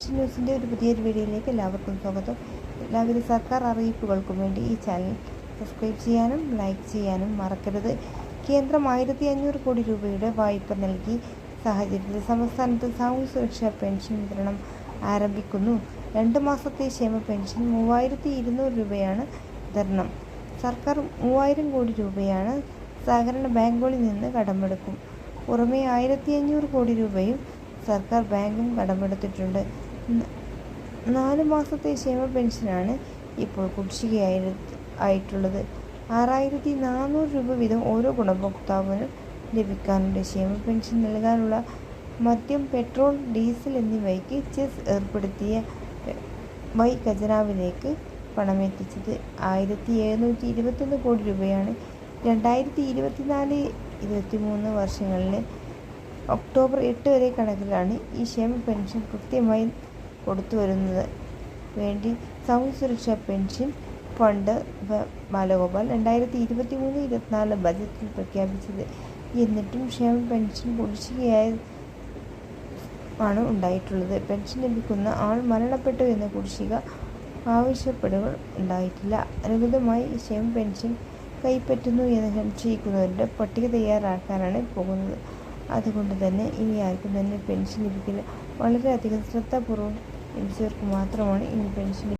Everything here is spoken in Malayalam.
ന്യൂസിന്റെ ഒരു പുതിയൊരു വീഡിയോയിലേക്ക് എല്ലാവർക്കും സ്വാഗതം. എല്ലാവരും സർക്കാർ അറിയിപ്പുകൾക്കും വേണ്ടി ഈ ചാനൽ സബ്സ്ക്രൈബ് ചെയ്യാനും ലൈക്ക് ചെയ്യാനും മറക്കരുത്. കേന്ദ്രം ആയിരത്തി അഞ്ഞൂറ് കോടി രൂപയുടെ വായ്പ നൽകി സാഹചര്യത്തിൽ സംസ്ഥാനത്ത് സാമൂഹ്യ സുരക്ഷാ പെൻഷൻ വിതരണം ആരംഭിക്കുന്നു. രണ്ട് മാസത്തെ ക്ഷേമ പെൻഷൻ മൂവായിരത്തി ഇരുന്നൂറ് രൂപയാണ് വിതരണം. സർക്കാർ മൂവായിരം കോടി രൂപയാണ് സഹകരണ ബാങ്കുകളിൽ നിന്ന് കടമെടുക്കും. പുറമെ ആയിരത്തി അഞ്ഞൂറ് കോടി രൂപയും സർക്കാർ ബാങ്കും കടമെടുത്തിട്ടുണ്ട്. നാല് മാസത്തെ ക്ഷേമ പെൻഷനാണ് ഇപ്പോൾ കുടിശ്ശികയായി ആയിട്ടുള്ളത്. ആറായിരത്തി നാനൂറ് രൂപ വീതം ഓരോ ഗുണഭോക്താവിനും ലഭിക്കാനുണ്ട്. ക്ഷേമ പെൻഷൻ നൽകാനുള്ള മദ്യം പെട്രോൾ ഡീസൽ എന്നിവയ്ക്ക് ചെസ് ഏർപ്പെടുത്തിയ വൈ ഖജനാവിലേക്ക് പണമെത്തിച്ചത് ആയിരത്തി എഴുന്നൂറ്റി ഇരുപത്തൊന്ന് കോടി രൂപയാണ്. രണ്ടായിരത്തി ഇരുപത്തിനാല് ഇരുപത്തി മൂന്ന് വർഷങ്ങളിലെ ഒക്ടോബർ എട്ട് വരെ കണക്കിലാണ് ഈ ക്ഷേമ പെൻഷൻ കൃത്യമായി കൊടുത്തു വരുന്നത് വേണ്ടി സാമൂഹ്യ സുരക്ഷാ പെൻഷൻ ഫണ്ട് ബാലഗോപാൽ രണ്ടായിരത്തി ഇരുപത്തി മൂന്ന് ഇരുപത്തിനാല് ബജറ്റിൽ പ്രഖ്യാപിച്ചത്. എന്നിട്ടും ക്ഷേമ പെൻഷൻ കുടിശ്ശികയായി ആണ് ഉണ്ടായിട്ടുള്ളത്. പെൻഷൻ ലഭിക്കുന്ന ആൾ മരണപ്പെട്ടു എന്ന കുടിശ്ശിക ആവശ്യപ്പെടുകൾ ഉണ്ടായിട്ടില്ല. അനുകൂലമായി ക്ഷേമ പെൻഷൻ കൈപ്പറ്റുന്നു എന്ന് സംശയിക്കുന്നവരുടെ പട്ടിക തയ്യാറാക്കാനാണ് പോകുന്നത്. അതുകൊണ്ട് തന്നെ ഇനി ആർക്കും തന്നെ പെൻഷൻ ലഭിക്കില്ല. വളരെയധികം ശ്രദ്ധാപൂർവം ലഭിച്ചവർക്ക് മാത്രമാണ് ഇനി പെൻഷൻ